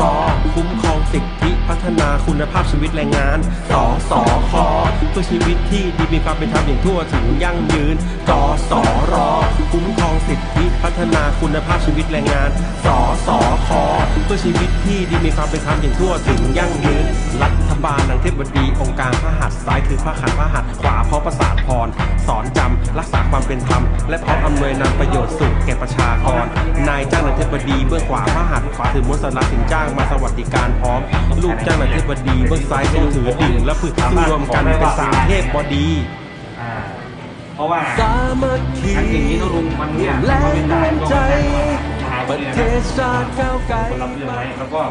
รคุ้มครองสิทธิพัฒนาคุณภาพชีวิตแรงงาน สสคเพื่อชีวิตที่ดีมีความเป็นธรรมอย่างทั่วถึงยั่งยืน กสรคุ้มครองสิทธิพัฒนาคุณภาพชีวิตแรงงาน สสคเพื่อชีวิตที่ดีมีความเป็นธรรมอย่างทั่วถึงยั่งยืน รัฐบาลนางเทพบดีองค์การพระหัตถ์ซ้ายคือพระขันพระหัตถ์ขวาเพราะประสาทพร สอนจำ รักษาความเป็นธรรม และพร้อมอำนวยนำประโยชน์สุขแก่ประชากร นายจ้างนางเทพบดีเบื้องขวาพระหัตถ์ขวาถือมุสลาสินจ้างมาสวัสดิการพร้อม ลูกจ้างนางเทพบดีเบื้องซ้ายทรงถือดิ่งและฝึกซึ่งรวมกันเป็นสามเทพบดีอ่าเพราะว่าสามัคคีอันอย่างนี้ต้องลงมันเนี่ยและมันเป็นรวมใจมหาประวิทยาเทลัยศชาติก้าวไกลคนรับเรื่องไว้แล้วก็